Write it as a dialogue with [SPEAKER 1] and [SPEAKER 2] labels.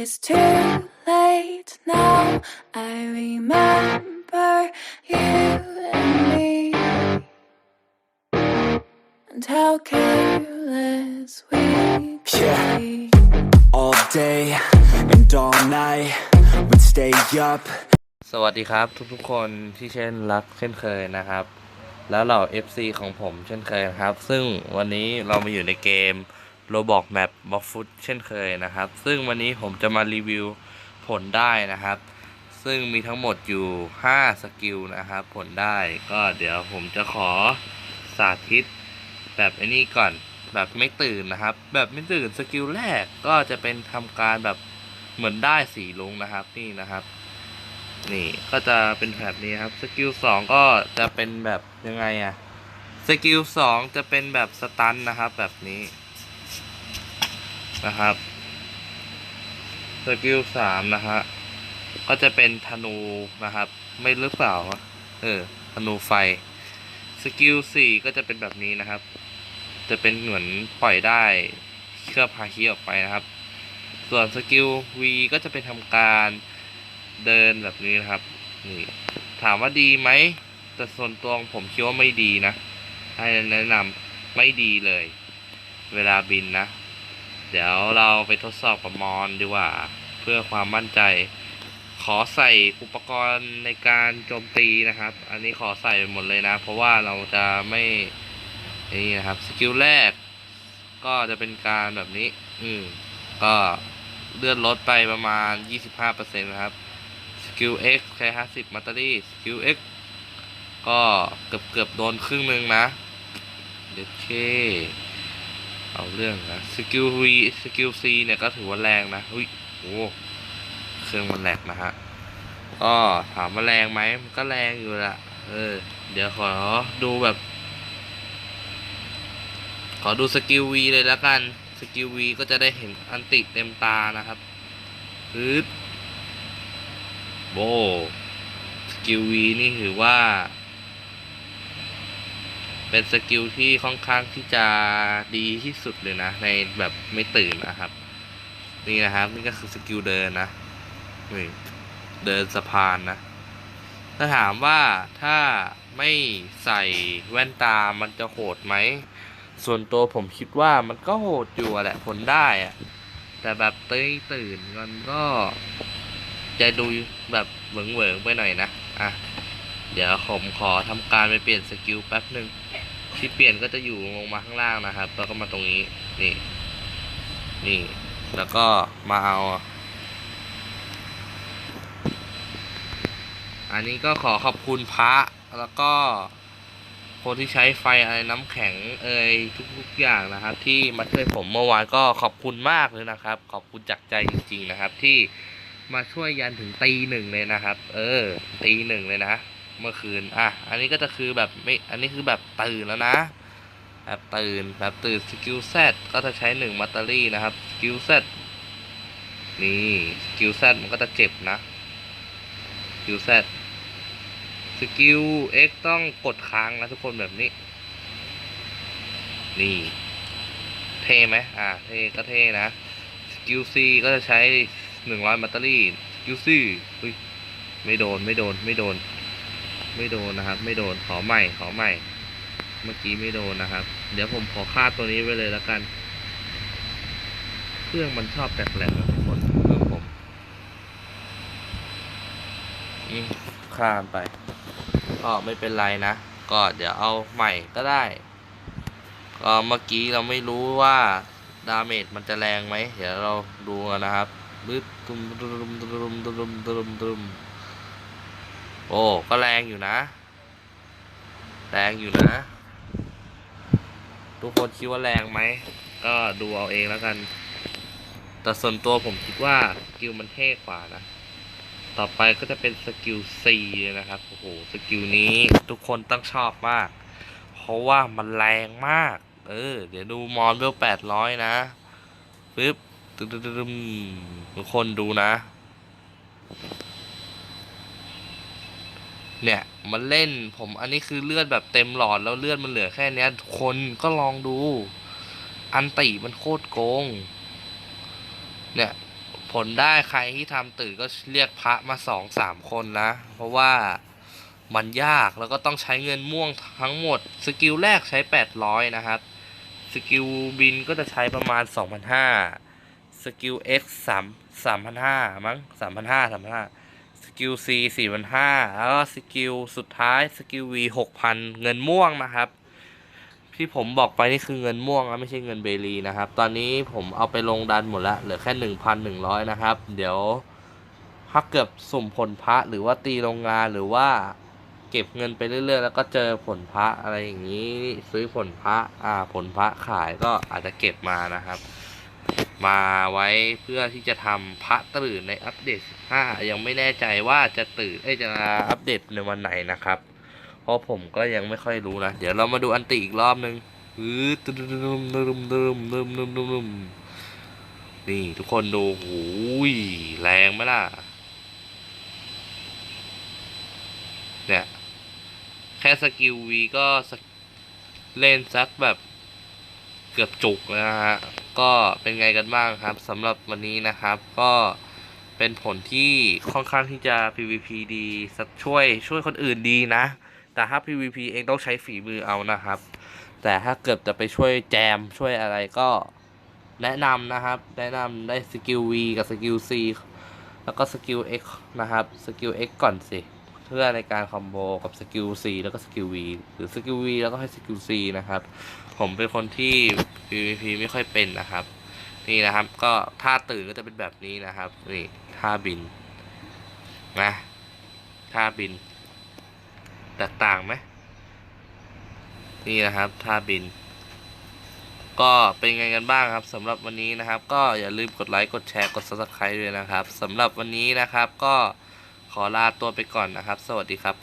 [SPEAKER 1] it's too late now. I remember you and me, and how careless we could
[SPEAKER 2] Yeah.
[SPEAKER 1] be.
[SPEAKER 2] all day and all night. We'd stay up.
[SPEAKER 3] สวัสดีครับทุกๆคนที่เช่นรักเช่นเคยนะครับ แล้วเหล่า FC ของผมเช่นเคยนะครับ ซึ่งวันนี้เรามาอยู่ในเกม Roblox Map b o x Foot เช่นเคยนะครับ ซึ่งวันนี้ผมจะมารีวิวผลได้นะครับ ซึ่งมีทั้งหมดอยู่ 5 สกิลนะครับ ผลได้ก็เดี๋ยวผมจะขอสาธิตแบบไอ้นี้ก่อนแบบไม่ตื่นนะครับ แบบไม่ตื่นสกิลแรกก็จะเป็นทำการแบบเหมือนได้สีลุงนะครับนี่นะครับ นี่ก็จะเป็นแบบนี้ครับสกิลสองก็จะเป็นแบบยังไงอะสกิลสองจะเป็นแบบสตันนะครับแบบนี้ นะครับสกิลสามนะฮะก็จะเป็นธนูนะครับ ไม่หรือเปล่าเออธนูไฟสกิลสี่ก็จะเป็นแบบนี้นะครับ จะเป็นเหมือนปล่อยได้เคลือบฮาคิออกไปนะครับ ส่วนสกิล V ก็จะเป็นทำการเดินแบบนี้นะครับนี่ถามว่าดีไหมแต่ส่วนตัวงผมคิดว่าไม่ดีนะให้แนะนำไม่ดีเลย เวลาบินนะ เดี๋ยวเราไปทดสอบกับมอนดีกว่า เพื่อความมั่นใจ ขอใส่อุปกรณ์ในการโจมตีนะครับ อันนี้ขอใส่ไปหมดเลยนะ เพราะว่าเราจะไม่นี่นะครับสกิลแรก ก็จะเป็นการแบบนี้ อืมก็เลื่อนลดไปประมาณ 25%นะครับสกิล X ใช้50มัตเตอรี่สกิล X ก็เกือบเกือบโดนครึ่งหนึ่งนะ เด็ดเค เอาเรื่องนะสกิล V สกิล C เนี่ยก็ถือว่าแรงนะอุ้ยโอ้เครื่องมันแหลกนะฮะก็ถามว่าแรงไหมมันก็แรงอยู่ละเออ เดี๋ยวขอดูแบบ ขอดูสกิล V เลยแล้วกันสกิล V ก็จะได้เห็นอันติเต็มตานะครับฮึดโบสกิล V นี่ถือว่า เป็นสกิลที่ค่อนข้างที่จะดีที่สุดเลยนะ ในแบบไม่ตื่นนะครับ นี่นะครับ นี่ก็คือสกิลเดินนะนี่เดินสะพานนะ ถ้าถามว่าถ้าไม่ใส่แว่นตามันจะโหดไหม ส่วนตัวผมคิดว่ามันก็โหดอยู่แหละผลได้อะแต่แบบตื่นตื่นมันก็จะดูแบบเหวิงเหวิงไปหน่อยนะ อะ เดี๋ยวผมขอทำการไปเปลี่ยนสกิลแป๊บหนึ่ง ที่เปลี่ยนก็จะอยู่ลงมาข้างล่างนะครับ แล้วก็มาตรงนี้ นี่ นี่ แล้วก็มาเอา อันนี้ก็ขอขอบคุณพระ แล้วก็คนที่ใช้ไฟอะไรน้ำแข็งเอ่ยทุกๆอย่างนะครับ ที่มาช่วยผมเมื่อวานก็ขอบคุณมากเลยนะครับ ขอบคุณจากใจจริง ๆนะครับ ที่มาช่วยยันถึงตีหนึ่งเลยนะครับ เออ ตีหนึ่งเลยนะ เมื่อคืน อะ อันนี้ก็จะคือแบบไม่ อันนี้คือแบบตื่นแล้วนะ แบบตื่น แบบตื่นสกิลแซก็จะใช้หนึ่งมัตเตอรี่นะครับ สกิลแซนี่ สกิลแซมันก็จะเจ็บนะ สกิลแซสกิล X ต้องกดค้างนะทุกคนแบบนี้ นี่ เท่ไหมอ่าเท่ก็เท่นะ สกิล C ก็จะใช้หนึ่งร้อยแบตเตอรี่ สกิล C อุ้ยไม่โดน ไม่โดน ไม่โดน ไม่โดนนะครับ ไม่โดนขอใหม่ขอใหม่ เมื่อกี้ไม่โดนนะครับ เดี๋ยวผมขอค่าตัวนี้ไว้เลยแล้วกัน เครื่องมันชอบแปลกๆนะทุกคนเครื่องผมอืมข้ามไปก็ไม่เป็นไรนะ ก็เดี๋ยวเอาใหม่ก็ได้ก็เมื่อกี้เราไม่รู้ว่าดาเมจมันจะแรงไหม เดี๋ยวเราดูกันนะครับบึ้ดตุ้มตุ้มตุ้มตุ้มตุ้มตุ้มตุ้ม โอ้ ก็แรงอยู่นะ แรงอยู่นะ ทุกคนคิดว่าแรงไหม ก็ดูเอาเองแล้วกัน แต่ส่วนตัวผมคิดว่าสกิลมันเท่กว่านะ ต่อไปก็จะเป็นสกิล C นะครับ โอ้โห สกิลนี้ทุกคนต้องชอบมาก เพราะว่ามันแรงมาก เออ เดี๋ยวดูมอนเวลแปดร้อยนะปึ๊บตึ๊ดตึ๊ดตึ๊ดทุกคนดูนะ เนี่ยมันเล่นผมอันนี้คือเลือดแบบเต็มหลอดแล้วเลือดมันเหลือแค่เนี้ย คนก็ลองดู อันติมันโคตรโกง เนี่ยผลได้ใครที่ทำตื่นก็เรียกพระมาสองสามคนนะ เพราะว่ามันยากแล้วก็ต้องใช้เงินม่วงทั้งหมด สกิลแรกใช้800นะครับ สกิลบินก็จะใช้ประมาณ2,500สกิล X 3 3,500มั้ง3,500 3,500สามพันห้า กิล C 4,500แล้วก็สกิลสุดท้ายสกิล V 6,000เงินม่วงนะครับ ที่ผมบอกไปนี่คือเงินม่วงนะไม่ใช่เงินเบลีนะครับ ตอนนี้ผมเอาไปลงดันหมดแล้วเหลือแค่หนึ่งพันหนึ่งร้อยนะครับ เดี๋ยวถ้าเกือบสุ่มผลพระหรือว่าตีโรงงานหรือว่าเก็บเงินไปเรื่อยๆ แล้วก็เจอผลพระอะไรอย่างนี้ ซื้อผลพระอ่าผลพระขายก็อาจจะเก็บมานะครับ มาไว้เพื่อที่จะทำพระตื่นในอัปเดต 15 ยังไม่แน่ใจว่าจะตื่นเอ้จะอัปเดตในวันไหนนะครับ เพราะผมก็ยังไม่ค่อยรู้นะ เดี๋ยวเรามาดูอันติอีกรอบนึงอือตึมตึมตึมตึมตึมตึมตึมตึมนี่ทุกคนดูหูยแรงไหมล่ะ เนี่ย แค่สกิลวีก็เล่นสักแบบ กือบจุกแล้วนะฮะก็เป็นไงกันบ้างครับสำหรับวันนี้นะครับ ก็เป็นผลที่ค่อนข้างที่จะ PVP ดีสักช่วยช่วยคนอื่นดีนะ แต่ถ้า PVP เองต้องใช้ฝีมือเอานะครับ แต่ถ้าเกิดจะไปช่วยแจมช่วยอะไรก็แนะนำนะครับ แนะนำได้สกิล V กับสกิล C แล้วก็สกิล X นะครับสกิล X ก่อนสิ เพื่อในการคอมโบกับสกิล C แล้วก็สกิล V หรือสกิล V แล้วก็ให้สกิล C นะครับ ผมเป็นคนที่ PVP ไม่ค่อยเป็นนะครับ นี่นะครับ ก็ท่าตื่นก็จะเป็นแบบนี้นะครับนี่ท่าบินนะท่าบิน แตกต่างไหมนี่นะครับท่าบิน ก็เป็นไงกันบ้างครับสำหรับวันนี้นะครับ ก็อย่าลืมกดไลค์กดแชร์กด subscribe ด้วยนะครับสำหรับวันนี้นะครับก็ ลาตัวไปก่อนนะครับ สวัสดีครับ